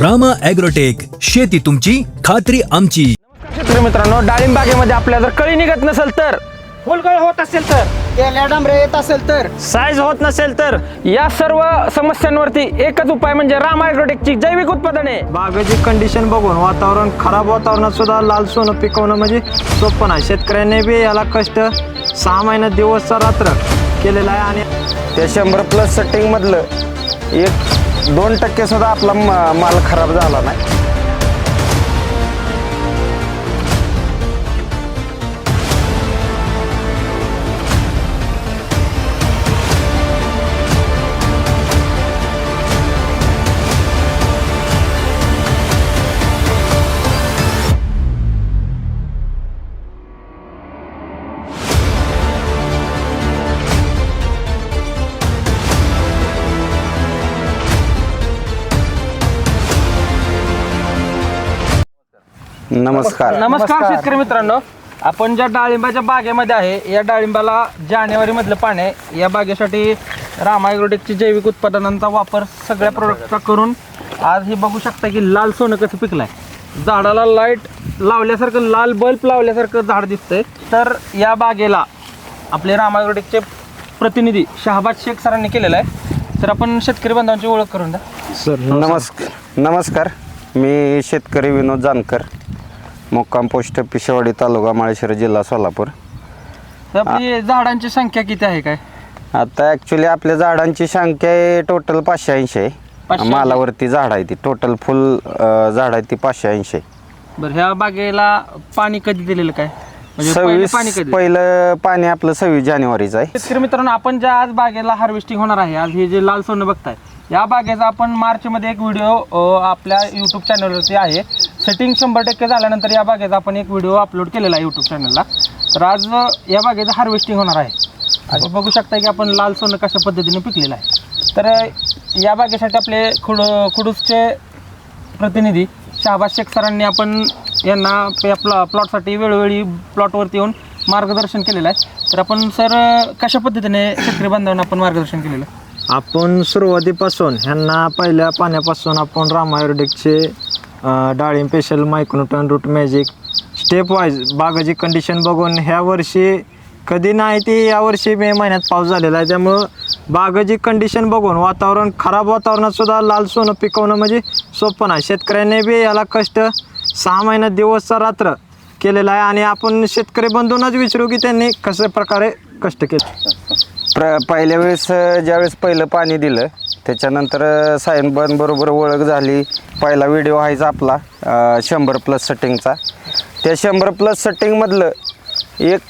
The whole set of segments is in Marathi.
रामा ॲग्रोटेक शेती तुमची खात्री आमची. शेतकरी मित्रांनो डाळिंब बागेमध्ये आपल्या जर कळी निघत नसेल तर? फुलगळ होत असेल तर? तेल्या डांबरे येत असेल तर? साईज होत नसेल तर? या सर्व समस्यांवरती एकच उपाय म्हणजे राम ॲग्रोटेकची जैविक उत्पादने. बागेची कंडिशन बघून वातावरण खराब वातावरणात सुद्धा लाल सोनं पिकवणं म्हणजे सोपं नाही. शेतकऱ्यांनी बी याला कष्ट सहा महिन्यात दिवसचा रात्र केलेला आहे आणि त्या शंभर प्लस सेटिंगमधलं एक दोन टक्के सुद्धा आपला मा- माल खराब झाला नाही. नमस्कार. नमस्कार शेतकरी मित्रांनो. आपण ज्या डाळिंबाच्या बागेमध्ये आहे या डाळिंबाला जानेवारी मधलं पाणी आहे या बागेसाठी राम ॲग्रोटेकची जैविक उत्पादनांचा वापर सगळ्या प्रोडक्टचा करून आज हे बघू शकता की लाल सोनं कसं पिकलंय. झाडाला लाइट लावल्यासारखं लाल बल्ब लावल्यासारखं झाड दिसतंय. तर या बागेला आपले राम ॲग्रोटेकचे प्रतिनिधी शहाबाज शेख सरांनी केलेलं आहे. तर आपण शेतकरी बांधवांची ओळख करून द्या. नमस्कार. नमस्कार. मी शेतकरी विनोद जानकर. मुक्काम पोस्ट पिशेवाडी तालुका माळेश्वर जिल्हा सोलापूर. आपली झाडांची संख्या किती आहे काय? आता ॲक्च्युली आपल्या झाडांची संख्या आहे टोटल पाचशे ऐंशी. आहे 580. मालावरती झाड आहे ती. टोटल फुल झाड आहे ती पाचशे ऐंशी. बरं ह्या बागेला पाणी कधी दिलेलं काय? म्हणजे पहिलं सव्वीस पाणी कधी? पहिलं पाणी आपलं सव्वीस जानेवारीचं आहे. शेतकरी मित्रांनो आपण ज्या आज बागेला हार्वेस्टिंग होणार आहे आज हे जे लाल सोनं बघताय या बागेचा आपण मार्च मध्ये एक व्हिडिओ आपल्या युट्यूब चॅनलवरती आहे. सेटिंग शंभर टक्के झाल्यानंतर या बागेचा आपण एक व्हिडिओ अपलोड केलेला आहे युट्यूब चॅनलला तर आज या बागेचं हार्वेस्टिंग होणार आहे. आज बघू शकता की आपण लाल सोनं कशा पद्धतीने पिकलेलं आहे. तर या बागेसाठी आपले खुड खुडूसचे प्रतिनिधी शहाबाज शेख सरांनी आपण यांना या प्लॉ प्लॉटसाठी वेळोवेळी प्लॉटवरती येऊन मार्गदर्शन केलेलं आहे. तर आपण सर कशा पद्धतीने शेतकरी बांधवांना आपण मार्गदर्शन केलेलं? आहे आपण सुरुवातीपासून ह्यांना पहिल्या पाण्यापासून आपण रामायोडेकचे डाळिंब special Microton root magic step wise बागाची condition बघून ह्या वर्षी कधी नाही ती यावर्षी मे महिन्यात पाऊस झालेला आहे. त्यामुळं बागाची कंडिशन बघून वातावरण खराब वातावरणात सुद्धा लाल सोनं पिकवणं म्हणजे सोपं नाही. शेतकऱ्यांनी बी याला कष्ट सहा महिन्यात दिवसचा रात्र केलेला आहे आणि आपण शेतकरी बंधूनच विचारू की त्यांनी कशा प्रकारे कष्ट केले. प्र पहिल्या वेळेस ज्यावेळेस पहिलं पाणी दिलं त्याच्यानंतर अ, बरोबर ओळख झाली. पहिला व्हिडिओ व्हायचा आपला शंभर प्लस सेटिंगचा त्या शंभर प्लस सेटिंगमधलं एक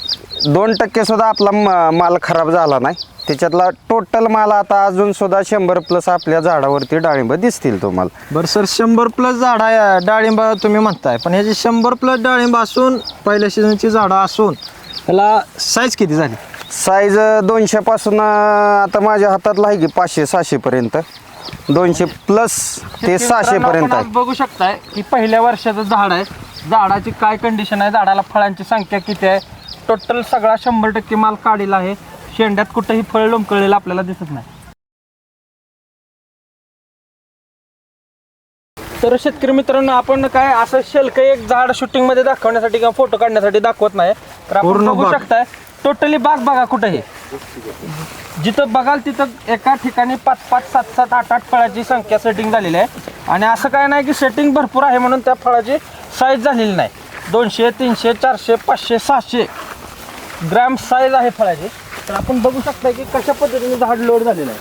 दोन टक्केसुद्धा आपला मा- माल खराब झाला नाही. त्याच्यातला टोटल माल आता अजून सुद्धा शंभर प्लस आपल्या झाडावरती डाळिंब दिसतील तुम्हाला. बरं सर शंभर प्लस झाड आहे डाळिंब तुम्ही म्हणताय पण ह्याची शंभर प्लस डाळिंब असून पहिल्या सीझनची झाडं असून ह्याला साईज किती झाली? साईज दोनशेपासून आता माझ्या हातातला आहे की पाचशे सहाशेपर्यंत. दोनशे प्लस ते सहाशेपर्यंत आहे. आज बघू शकताय की पहिल्या वर्षाचं झाड आहे. झाडाची काय कंडिशन आहे? झाडाला फळांची संख्या किती आहे? टोटल सगळा शंभर टक्के माल काढलेला आहे. शेंड्यात कुठंही फळ लोंबकळलेलं आपल्याला दिसत नाही. तर शेतकरी मित्रांनो आपण काय असं शेल्क एक झाड शूटिंगमध्ये दाखवण्यासाठी किंवा फोटो काढण्यासाठी दाखवत नाही. तर आपण बघू. शकताय टोटली बाग बघा कुठेही जिथं बघाल तिथं एका ठिकाणी पाच पाच सात सात आठ आठ फळाची संख्या सेटिंग झालेली आहे. आणि असं काय नाही की सेटिंग भरपूर आहे म्हणून त्या फळाची साईज झालेली नाही. दोनशे तीनशे चारशे पाचशे सहाशे ग्रॅम साईज आहे फळाची. तर आपण बघू शकता की कशा पद्धतीने झाड लोड झालेलं आहे.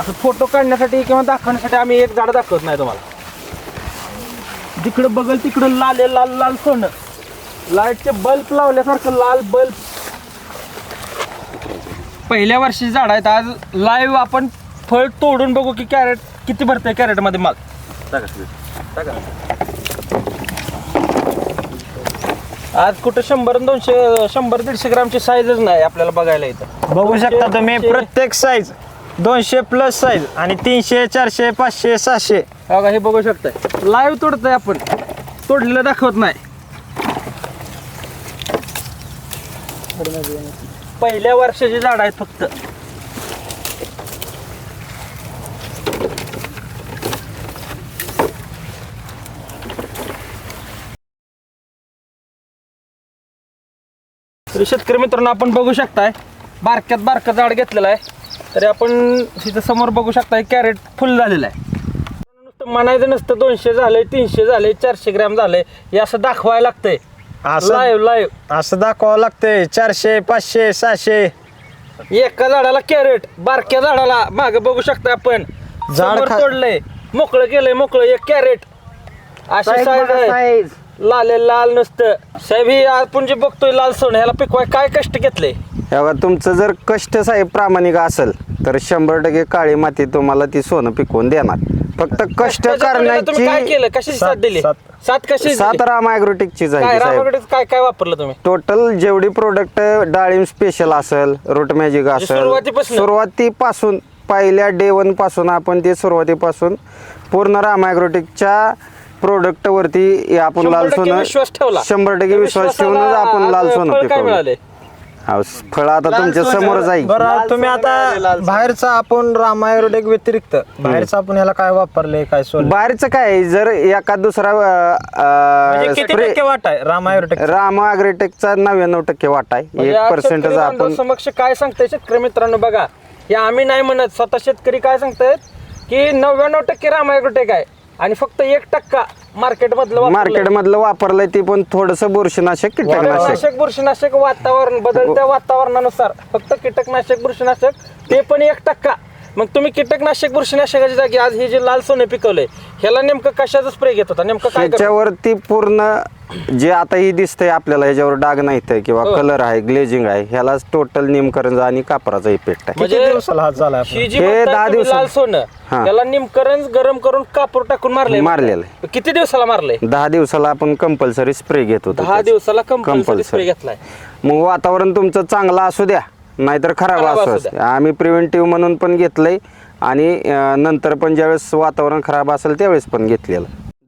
असं फोटो काढण्यासाठी किंवा दाखवण्यासाठी आम्ही एक झाड दाखवत नाही तुम्हाला. जिकडं बघल तिकडं लाल आहे, लाल लाल सोनं. लाईटचे बल्ब लावल्यासारखं लाल बल्ब पहिल्या वर्षी झाड आहेत आज लाईव्ह आपण फळ तोडून बघू की कॅरेट किती भरतंय कॅरेटमध्ये माल. आज कुठं शंभर आणि दोनशे शंभर दीडशे ग्रामची साईजच नाही आपल्याला बघायला इथं. बघू शकता तुम्ही प्रत्येक साईज दोनशे प्लस साईज आणि तीनशे चारशे पाचशे सहाशे. बघा हे बघू शकताय. लाईव्ह तोडतोय आपण. तोडलेलं दाखवत नाही. पहिल्या वर्षाची झाड आहेत फक्त. तरी शेतकरी मित्रांनो आपण बघू शकताय बारक्यात बारक झाड घेतलेलं आहे. तरी आपण तिथं समोर बघू शकताय कॅरेट फुल झालेलं आहे. नुसतं म्हणायचं नसतं दोनशे झालंय तीनशे झाले चारशे ग्रॅम झालंय हे असं दाखवायला लागतंय. असं लाईव्ह लाईव्ह असं दाखवावं लागतंय. चारशे पाचशे सहाशे. एका झाडाला कॅरेट बारक्या झाडाला माग बघू शकता आपण. झाड समोर खा- तोडलंय. मोकळं केलंय मोकळं. एक कॅरेट. अशी साईज आहे. लाल लाल नसतं. साहेब ही आपण जे बघतोय लाल सोनं ह्याला पिकवाय काय कष्ट घेतले? तेव्हा तुमचं जर कष्ट साहेब प्रामाणिक असेल तर शंभर टक्के काळी माती तुम्हाला ती सोनं पिकवून देणार. फक्त कष्ट तुम्ही काय करण्याची केलं? कशाची साथ दिली? सात. सात कशी सात राम ॲग्रोटेकची काय रामाकडे काय काय वापरलं तुम्ही? टोटल जेवढी प्रोडक्ट डाळिंब स्पेशल असेल रूट मॅजिक असेल म्हणजे सुरुवातीपासून? सुरुवातीपासून पहिल्या डे वनपासून आपण ते सुरुवातीपासून पूर्ण राम ॲग्रोटेकच्या प्रोडक्ट वरती आपण शंभर लाल टक्के सोनं विश्वास ठेवला. शंभर टक्के त्या विश्वास विश्वासाला ठेवूनच आपण लाल आज सोनं पिकवलं फळ आता तुमच्यासमोर जाईल. बरं तुम्ही आता बाहेरचा आपण रामायरोडेक व्यतिरिक्त बाहेरचं आपण याला काय वापरले काय सोडलं बाहेरचं काय आहे, जर एका दुसरा म्हणजे किती स्प्रे टक्के वाट आहे रामायरोटेक राम ॲग्रोटेकचा नव्याण्णव टक्के वाटा आहे. म्हणजे एक आज पर्सेंटच शेतकरी आपण समक्ष काय सांगताय शेतकरी मित्रांनो बघा. हे आम्ही नाही म्हणत स्वतः शेतकरी काय सांगतायत की नव्याण्णव टक्के रामायग्रोटेक आहे. आणि फक्त एक टक्का मार्केट मधलं मार्केट मधलं वापरलंय ते पण थोडस बुरशीनाशक कीटकनाशक. कीटकनाशक बुरशीनाशक वातावरण बदलत्या वातावरणानुसार फक्त कीटकनाशक बुरशीनाशक ते पण एक टक्का. मग तुम्ही कीटकनाशक बुरशीनाशकाच्या जागी आज हे जे लाल सोने पिकवलंय ह्याला नेमकं कशाचं स्प्रे घेत होता नेमकं काय करत होता? ह्याच्यावरती पूर्ण जे आता ही दिसतंय आपल्याला ह्याच्यावर डाग नाहीत किंवा हो. कलर आहे ग्लेजिंग आहे ह्याला टोटल निमकरंज आणि कापराचा इफेक्ट आहे म्हणजे किती दिवसाला हात झाला ही जी हे म्हणताय दहा तुम्ही दिवसात- लाल सोनं हा. त्याला निमकरंज गरम करून कापूर टाकून मारलंय मारलेलं किती दिवसाला मारलंय दहा दिवसाला आपण कंपल्सरी स्प्रे घेत होतो दहा त्याचा. दिवसाला कंपल्सरी Compulsory. स्प्रे घेतलाय मग वातावरण तुमचं चांगलं असू द्या नाहीतर खराब असू असू द्या. आम्ही प्रिव्हेंटिव्ह म्हणून पण घेतलंय आणि अं, नंतर पण ज्यावेळेस वातावरण खराब असेल त्यावेळेस पण घेतलेलं.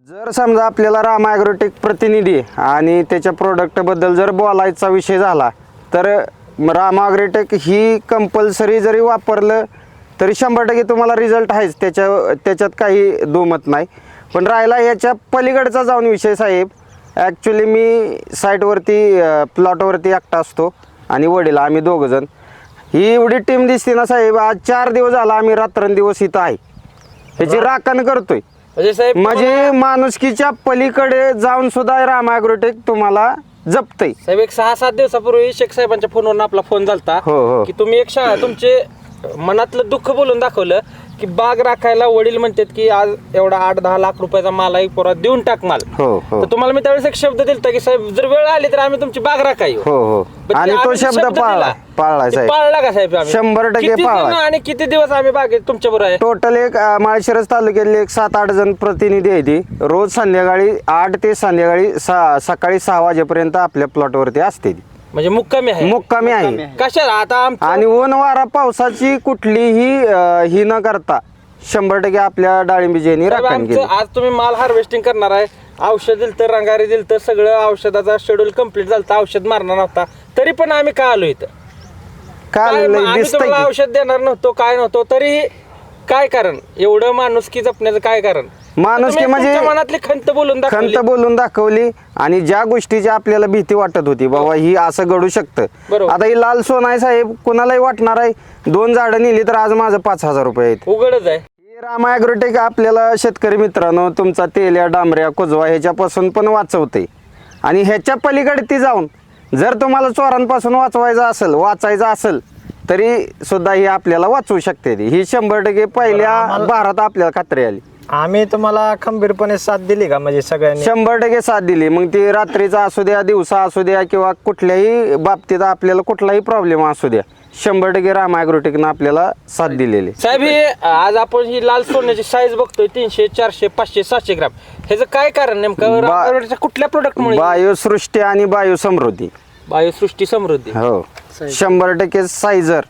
जर समजा आपल्याला राम ॲग्रोटेक प्रतिनिधी आणि त्याच्या प्रोडक्टबद्दल जर बोलायचा विषय झाला तर राम ॲग्रोटेक ही कंपल्सरी जरी वापरलं तरी शंभर टक्के तुम्हाला रिझल्ट आहेच. त्याच्या त्याच्यात काही दुमत नाही. पण राहिला याच्या पलीकडचा जाऊन विषय साहेब. ॲक्च्युली मी साईटवरती प्लॉटवरती एकटा असतो आणि वडील आम्ही दोघंजण ही एवढी टीम दिसते ना साहेब आज चार दिवस झाला आम्ही रात्रंदिवस इथं आहे. ह्याची राखण करतोय. म्हणजे साहेब म्हणजे माणुसकीच्या पलीकडे जाऊन सुद्धा राम ॲग्रोटेक तुम्हाला जपतय. साहेब एक सहा सात दिवसापूर्वी शेख साहेबांच्या फोनवरून आपला फोन झालता हो, हो. की तुम्ही एक शाळा तुमचे मनातलं दुःख बोलून दाखवलं की बाग राखायला वडील म्हणतात की आज एवढा आठ दहा लाख रुपयाचा माल आहे पोरात देऊन टाक माल. हो हो. तर तुम्हाला मी त्यावेळेस एक शब्द दिलता की साहेब जर वेळ आली तर आम्ही तुमची बाग राखाय हो हो. आणि तो शब्द पाळला पाळला साहेब. पाळला का साहेब आम्ही? शंभर टक्के किती पाळला. जण आणि किती दिवस आम्ही बागेत तुमच्या बरोबर आहे? टोटल एक अं, माळशिरस तालुक्यातले एक सात आठ जण प्रतिनिधी आहे ती. रोज संध्याकाळी आठ ते संध्याकाळी सहा सकाळी सहा वाजेपर्यंत आपल्या प्लॉटवरती असते ती. म्हणजे मुक्कामी आहे. मुक्कामी आहे. कशाला? आता आणि ऊन वारा पावसाची कुठलीही अं, ही न करता शंभर टक्के आपल्या डाळिंबीजेनी साहेब, राखण आमचं केली. आज तुम्ही माल हार्वेस्टिंग करणार आहे. औषध दिलं तर रंगारी दिलं तर सगळं औषधाचा शेड्यूल कंप्लीट झालं औषध मारणार नव्हता. तरी पण आम्ही का आलो इथं? काल काय मग आम्ही दिसतंय तुम्हाला की? औषध देणार नव्हतो काय नव्हतो तरी काय कारण? एवढं माणुसकी जपण्याचं काय कारण? माणुसकी तुम्ही म्हणजे तुमच्या मनातली खंत बोलून दाखवली. खंत बोलून दाखवली आणि ज्या गोष्टीची आपल्याला भीती वाटत होती बाबा ही असं घडू शकतं. बरोबर. आता ही लाल सोन आहे साहेब कुणालाही वाटणार आहे. दोन झाडं नेली तर आज माझं पाच हजार रुपये आहेत. उघडच आहे. ही रामा ॲग्रोटेक आपल्याला शेतकरी मित्रांनो तुमचा तेल्या डांबऱ्या कुजवा ह्याच्यापासून पण वाचवते आणि ह्याच्या पलीकडे ती जाऊन जर तुम्हाला चोरांपासून वाचवायचं असेल वाचायचं असेल तरी सुद्धा ही आपल्याला वाचवू शकते ती. ही शंभर टक्के पहिल्या भारत आपल्याला खात्री आली. आम्ही तुम्हाला खंबीरपणे साथ दिली का? म्हणजे सगळ्यांनी? शंभर टक्के साथ दिली. मग ती रात्रीचा असू द्या दिवसा असू द्या किंवा कुठल्याही बाबतीत आपल्याला कुठलाही प्रॉब्लेम असू द्या शंभर टक्के राम ॲग्रोटेकनं आपल्याला साथ दिलेली. साहेब हे आज आपण ही लाल सोन्याची साईज बघतोय तीनशे चारशे पाचशे सातशे ग्राम. ह्याचं काय कारण नेमकं? बा- कुठल्या प्रोडक्टमुळे बायोसृष्टी आणि बायोसमृद्धी. बायोसृष्टी समृद्धी. हो. शंभर टक्के साईजर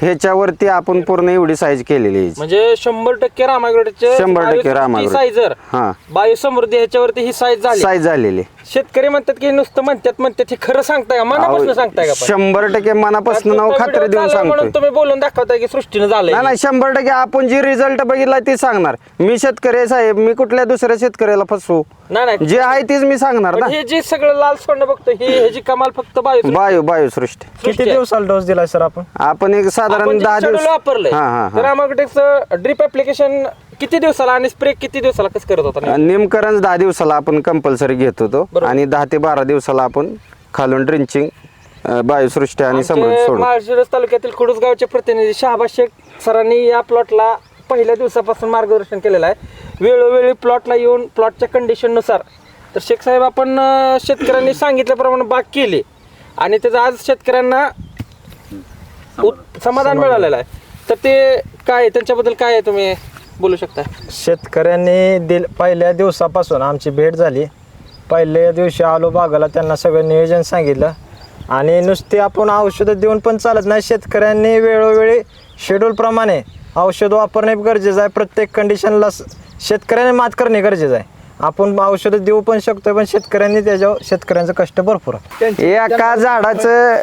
ह्याच्यावरती आपण पूर्ण एवढी साईज केलेली आहे म्हणजे शंभर टक्के रामागडचे शंभर टक्के रामागड. साईजर हा. बायोसमृद्धी ह्याच्यावरती ही साईज झाली साईज झालेली शेतकरी म्हणतात की नुसतं म्हणतात म्हणतात हे खरं सांगताय का? मनापासून सांगताय का पण? शंभर टक्के मनापासून नाव तुमचा खात्री video देऊन चालला म्हणून सांगतोय. तुम्ही बोलून दाखवताय की सृष्टीनं झालंय नाही नाही शंभर टक्के आपण जे रिझल्ट बघितला ते सांगणार. मी शेतकरी आहे साहेब मी कुठल्या दुसऱ्या शेतकऱ्याला फसवू? नाही नाही. जे आहे तेच मी सांगणार पण ना. हे जे सगळं लाल सोनं बघतो ही ह्याची कमाल फक्त बायो बायो बायोसृष्टी किती दिवसाला डोस दिलाय सर आपण? आपण एक साधारण दहा दिवस वापरलंय हा हा तर आम्हाला ड्रिप ऍप्लिकेशन किती दिवसाला आणि स्प्रे किती दिवसाला कसं करत होता नेमकं? नेमकरंज दहा दिवसाला आपण कंपल्सरी घेत होतो. बरोबर. आणि दहा ते बारा दिवसाला आपण खालून ड्रिंचिंग बायोसृष्टी आणि समृद्ध माळशिरस तालुक्यातील खुडूस गावचे प्रतिनिधी शहाबाज शेख सरांनी या प्लॉटला पहिल्या दिवसापासून मार्गदर्शन केलेलं आहे. वेळोवेळी प्लॉटला येऊन प्लॉटच्या कंडिशननुसार तर शेख साहेब आपण शेतकऱ्यांनी सांगितल्याप्रमाणे बाग केली. आणि त्याचं आज शेतकऱ्यांना उत- समाधान. मिळालेलं आहे. तर ते काय आहे? त्यांच्याबद्दल काय आहे तुम्ही? बोलू शकता? शेतकऱ्यांनी दिल पहिल्या दिवसापासून आमची भेट झाली. पहिल्या दिवशी आलो बागाला त्यांना सगळं नियोजन सांगितलं. आणि नुसते आपण औषधं देऊन पण चालत नाही. शेतकऱ्यांनी वेळोवेळी शेड्यूलप्रमाणे औषध वापरणे गरजेचं आहे. प्रत्येक कंडिशनला शेतकऱ्याने मात करणे गरजेचं आहे. आपण औषधं देऊ पण शकतो पण शेतकऱ्यांनी त्याच्यावर शेतकऱ्यांचं कष्ट भरपूर आहे. एका झाडाचं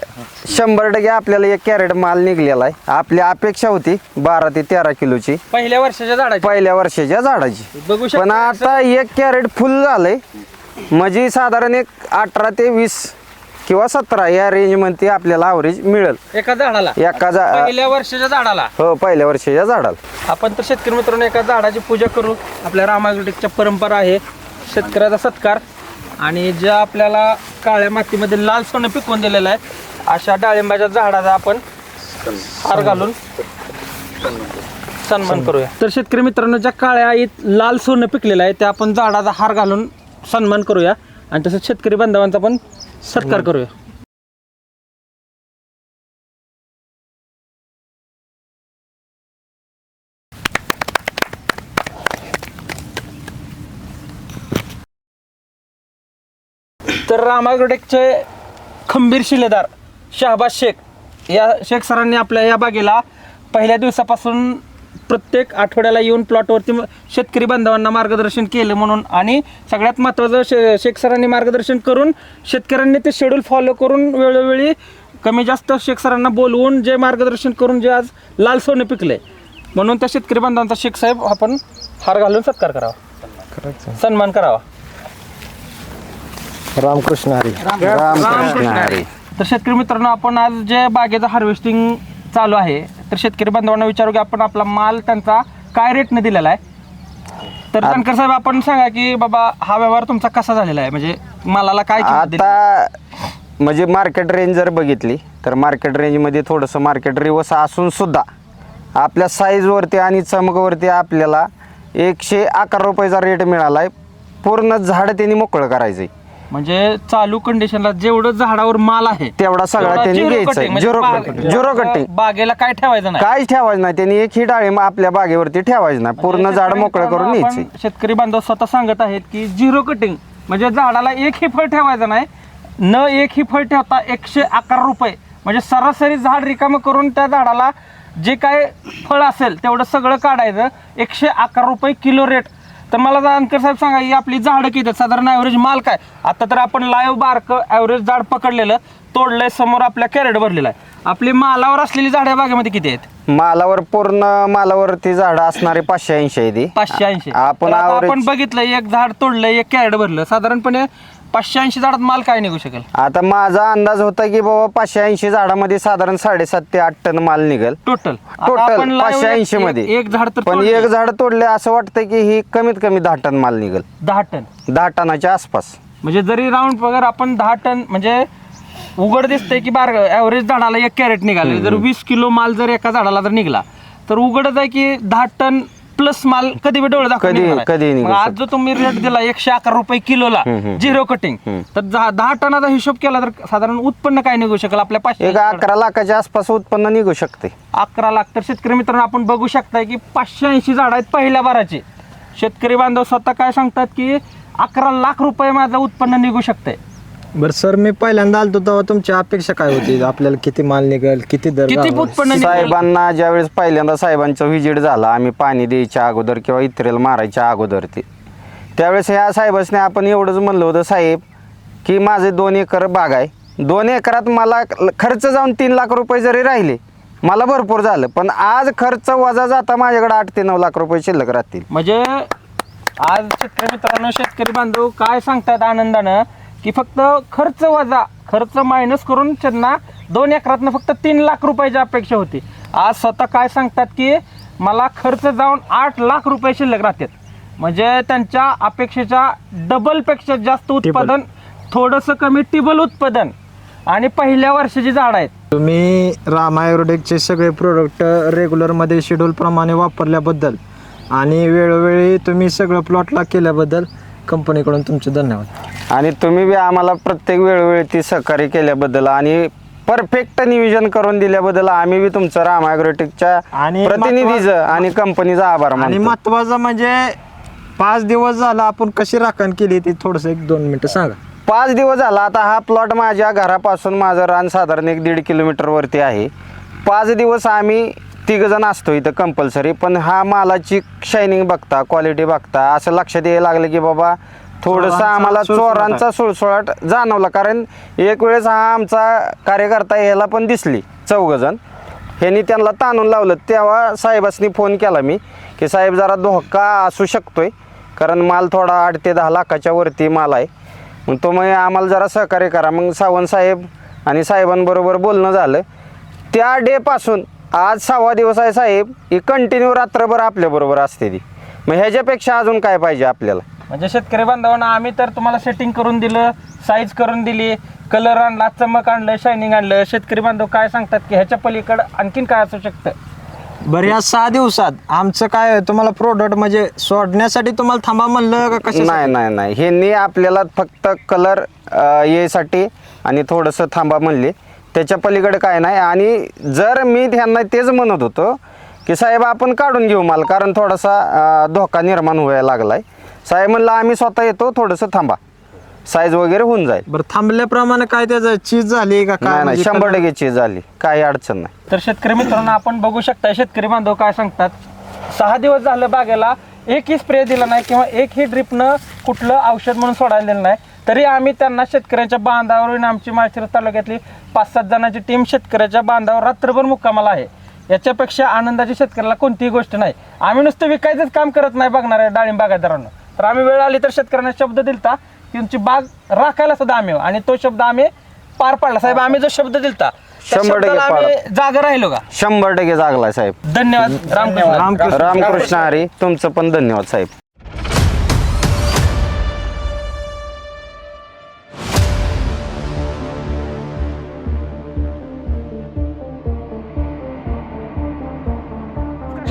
शंभर टक्के आपल्याला एक कॅरेट माल निघलेला आहे. आपली अपेक्षा होती बारा ते तेरा किलोची. पहिल्या वर्षाच्या झाडाची. पहिल्या वर्षाच्या झाडाची. बघू शकता. पण आता एक कॅरेट फुल झालंय. म्हणजे साधारण एक अठरा ते वीस किंवा सतरा या रेंजमध्ये आपल्याला अवरेज मिळेल. एका झाडाला. एका झा पहिल्या वर्षाच्या झाडाला. हो पहिल्या वर्षाच्या झाडाला. आपण तर शेतकरी मित्रांनो एका झाडाची पूजा करू. आपल्या रामायग्रोटेकच्या परंपरा आहे शेतकऱ्याचा सत्कार. आणि ज्या आपल्याला काळ्या मातीमध्ये लाल सोनं पिकवून दिलेलं आहे अशा डाळिंबाच्या झाडाचा आपण हार घालून सन्मान करूया. तर शेतकरी मित्रांनो ज्या काळ्या आईत लाल सोनं पिकलेलं आहे त्या आपण झाडाचा हार घालून सन्मान करूया. आणि तसंच शेतकरी बांधवांचा पण सत्कार करूया. तर रामागडेकचे खंबीर शिलेदार शहाबाज शेख या शेख सरांनी आपल्या या बागेला पहिल्या दिवसापासून प्रत्येक आठवड्याला येऊन प्लॉटवरती शेतकरी बांधवांना मार्गदर्शन केलं म्हणून आणि सगळ्यात महत्त्वाचं शे शेख सरांनी मार्गदर्शन करून शेतकऱ्यांनी ते शेड्यूल फॉलो करून वेळोवेळी कमी जास्त शेख सरांना बोलवून जे मार्गदर्शन करून जे आज लाल सोनं पिकले म्हणून त्या शेतकरी बांधवांचा शेख साहेब आपण हार घालून सत्कार करावा. सन्मान करावा. रामकृष्ण हरी. रामकृष्ण हरी. तर शेतकरी मित्रांनो आपण आज जे बागेचं हार्वेस्टिंग चालू आहे. तर शेतकरी बांधवांना विचारू की आपण आपला माल त्यांचा काय रेटने दिलेला आहे? तर जानकर साहेब आपण सांगा की बाबा हा व्यवहार तुमचा कसा झालेला आहे? म्हणजे मालाला काय किंमत दिली? आता म्हणजे मार्केट रेंज जर बघितली तर मार्केट रेंजमध्ये थोडंसं मार्केट रिवर्स असून सुद्धा आपल्या साईजवरती आणि चमकवरती आपल्याला एकशे अकरा रुपयाचा रेट मिळाला आहे पूर्ण झाड त्यांनी मोकळं करायचंय. म्हणजे चालू कंडिशनला जेवढं झाडावर माल आहे तेवढा सगळा तेवढा त्यांनी zero घ्यायचा cutting, आहे म्हणजे झिरो बाग- कटिंग झिरो कटिंग बागेला काय ठेवायचं नाही? काहीच ठेवायचं नाही. त्यांनी एक ही डाळिंब आपल्या बागेवरती ठेवायचं नाही. पूर्ण झाड शेतकरी मोकळं करून मित्रांनो, न्यायचे शेतकरी बांधव स्वतः सांगत आहेत की झिरो कटिंग म्हणजे झाडाला एक ही फळ ठेवायचं नाही. न एक ही फळ ठेवता एकशे अकरा रुपये. म्हणजे सरासरी झाड रिकामं करून त्या झाडाला जे काय फळ असेल तेवढं सगळं काढायचं. एकशे अकरा रुपये किलो रेट तर मला जानकर साहेब सांगा ही आपली झाडं किती आहेत? साधारण ॲव्हरेज माल काय? आता तर आपण लाईव्ह बारक ॲव्हरेज झाड पकडलेलं तोडलंय समोर आपल्या कॅरेट भरलेला आहे. आपली मालावर असलेली झाडं या बागेमध्ये किती आहेत? मालावर पूर्ण मालावरती झाड असणारे पाचशे ऐंशी आहे ती. पाचशे ऐंशी. आपण तर आता average- आपण बघितलं एक झाड तोडलं एक कॅरेट भरलं. साधारणपणे पाचशे ऐंशी झाडात माल काय निघू शकेल? आता माझा अंदाज होता की बाबा पाचशे ऐंशी झाडामध्ये साधारण साडेसात ते आठ टन माल निघेल. टोटल टोटल पाचशे ऐंशी मध्ये. एक झाड तर पण. एक झाड तोडले असं वाटतं की ही कमीत कमी दहा टन माल निघेल. दहा टन. दहा टनाच्या आसपास. म्हणजे जरी राऊंड पगार आपण दहा टन म्हणजे उघड दिसतंय की बार ॲव्हरेज झाडाला एक कॅरेट निघाले. जर वीस किलो माल जर एका झाडाला जर निघला तर उघडच आहे की दहा टन प्लस माल कधी बी डोळे दाखवून कधी- निघणार आहे. कधी निघू मग आज शकतो. जो तुम्ही रेट दिला एकशे अकरा रुपये किलोला झिरो कटिंग तर दहा दहा टनाचा हिशोब केला तर साधारण उत्पन्न काय निघू शकेल? आपल्या पाचशे एक अकरा लाखाच्या आसपास उत्पन्न निघू शकते. अकरा लाख तर शेतकरी मित्रांनो आपण बघू शकताय की पाचशे ऐंशी झाड आहेत पहिल्या बाराचे. शेतकरी बांधव स्वतः काय सांगतात की अकरा लाख रुपये माझं उत्पन्न निघू शकतंय. बरं सर मी पहिल्यांदा आलतो तेव्हा तुमची अपेक्षा काय होती? आपल्याला किती माल निघेल किती दर किती गावाला? उत्पन्न निघेल? साहेबांना ज्यावेळेस पहिल्यांदा साहेबांचा व्हिजिट झाला आम्ही पाणी द्यायच्या अगोदर किंवा इतरेल मारायच्या अगोदर ते. त्यावेळेस ह्या साहेबांनी आपण एवढंच म्हणलं होतं साहेब की माझे दोन एकर बाग आहे. दोन एकरात मला खर्च जाऊन तीन लाख रुपये जरी राहिले मला भरपूर झालं पण आज खर्च वजा जाता माझ्याकडे आठ ते नऊ लाख रुपये शिल्लक राहतील. म्हणजे आज शेतकरी मित्रांनो शेतकरी बांधव काय सांगतात आनंदानं? की फक्त खर्च वजा खर्च मायनस करून त्यांना दोन एकरातनं फक्त तीन लाख रुपयाची अपेक्षा होती. आज स्वतः काय सांगतात की मला खर्च जाऊन आठ लाख रुपये शिल्लक राहतात. म्हणजे त्यांच्या अपेक्षेच्या डबलपेक्षा जास्त उत्पादन थोडंसं कमी टिबल उत्पादन आणि पहिल्या वर्षाची झाड आहेत. तुम्ही राम आयुर्वेदिकचे सगळे प्रोडक्ट रेग्युलरमध्ये शेड्यूल प्रमाणे वापरल्याबद्दल आणि वेळोवेळी तुम्ही सगळं प्लॉटला केल्याबद्दल कंपनीकडून तुमचे धन्यवाद. आणि तुम्ही बी आम्हाला प्रत्येक वेळोवेळी ती सहकार्य केल्याबद्दल आणि परफेक्ट नियोजन करून दिल्याबद्दल आम्ही बी तुमचं राम ॲग्रोटेकच्या आणि प्रतिनिधीचं आणि कंपनीचा आभार आणि मानतो. महत्वाचं म्हणजे पाच दिवस झाला आपण कशी राखण केली ती थोडंसं एक दोन मिनटं सांगा. पाच दिवस झाला. आता हा प्लॉट माझ्या घरापासून माझं रान साधारण एक दीड किलोमीटरवरती आहे. पाच दिवस आम्ही तिघजण असतो इथं कंपल्सरी पण हा मालाची शायनिंग बघता क्वालिटी बघता असं लक्षात यायला लागलं की बाबा थोडंसं आम्हाला चोरांचा सुळसुळाट जाणवला कारण एक वेळेस हा आमचा कार्यकर्ता याला पण दिसली चौघजण. ह्यांनी त्यांना ताणून लावलं तेव्हा साहेबासनी फोन केला मी की साहेब जरा धोका असू शकतोय कारण माल थोडा आठ ते दहा लाखाच्या वरती माल आहे. मग तो मग आम्हाला जरा सहकार्य करा. मग सावंत साहेब आणि साहेबांबरोबर बोलणं झालं. त्या डेपासून आज सहावा दिवस आहे साहेब ही कंटिन्यू रात्रभर आपल्याबरोबर असते ती. मग ह्याच्यापेक्षा अजून काय पाहिजे आपल्याला? म्हणजे शेतकरी बांधवांना आम्ही तर तुम्हाला सेटिंग करून दिलं साईज करून दिली कलर आणला चमक आणलं शायनिंग आणलं. शेतकरी बांधव काय सांगतात की ह्याच्या पलीकडं आणखीन काय असू शकतं? बरं या सहा दिवसात आमचं काय तुम्हाला प्रोडक्ट म्हणजे सोडण्यासाठी तुम्हाला थांबा म्हणलं का कशा नाही नाही नाही. ह्यांनी आपल्याला फक्त कलर यासाठी आणि थोडंसं थांबा म्हणले. त्याच्या पलीकडे काय नाही. आणि जर मी त्यांना तेच म्हणत होतो की साहेब आपण काढून घेऊ माल कारण थोडासा धोका निर्माण व्हायला लागलाय. साहेब म्हणलं आम्ही स्वतः येतो थोडंसं थांबा. साईज वगैरे होऊन जाईल. बरं थांबल्याप्रमाणे काय त्याचं चीज झाली का काय? नाही नाही म्हणजे शंभर टक्के चीज झाली. काही अडचण नाही. तर शेतकरी मित्रांनो आपण बघू शकता शेतकरी बांधव काय सांगतात? सहा दिवस झालं बागेला एकही स्प्रे दिला नाही किंवा एकही ड्रिपनं कुठलं औषध म्हणून सोडायला दिलं नाही. तरी आम्ही त्यांना शेतकऱ्यांच्या बांधावरून आमची माळशिरस तालुक्यातली पाच सात जणांची टीम शेतकऱ्याच्या बांधावर रात्रभर मुक्कामाला आहे. याच्यापेक्षा आनंदाची शेतकऱ्याला कोणतीही गोष्ट नाही. आम्ही नुसतं विकायचंच काम करत नाही बघणार आहे डाळिंब बागायतदारांना. तर आम्ही वेळ आली तर शेतकऱ्यांना शब्द दिलता की तुमची बाग राखायला सुद्धा आम्ही. आणि तो शब्द आम्ही पार पाडला. साहेब आम्ही जो शब्द दिलता त्या शंभर टक्के शब्दाला आम्ही जागा राहिलो का? शंभर टक्के जागलाय साहेब. धन्यवाद. रामकृष्ण. रामकृष्ण हरी तुमचं पण धन्यवाद साहेब.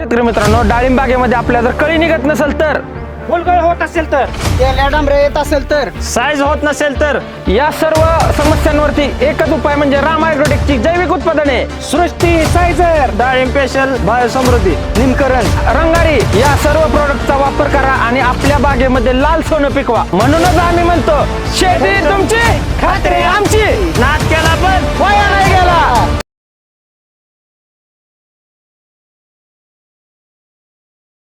शेतकरी मित्रांनो डाळिंब बागेमध्ये आपल्या जर कळी निघत नसेल तर? फुलगळ होत असेल तर? डांबरे येत असेल तर? साईज होत नसेल तर? या सर्व समस्यांवरती एकच उपाय म्हणजे राम ची जैविक उत्पादने. सृष्टी सायझर डाळिंब पेशल बायोसमृद्धी निमकरण. रंगारी या सर्व प्रोडक्टचा वापर करा आणि आपल्या बागेमध्ये लाल सोनं पिकवा. म्हणूनच आम्ही म्हणतो शेती तुमची खात्री आमची. नाच केला पण? वाया नाही गेला.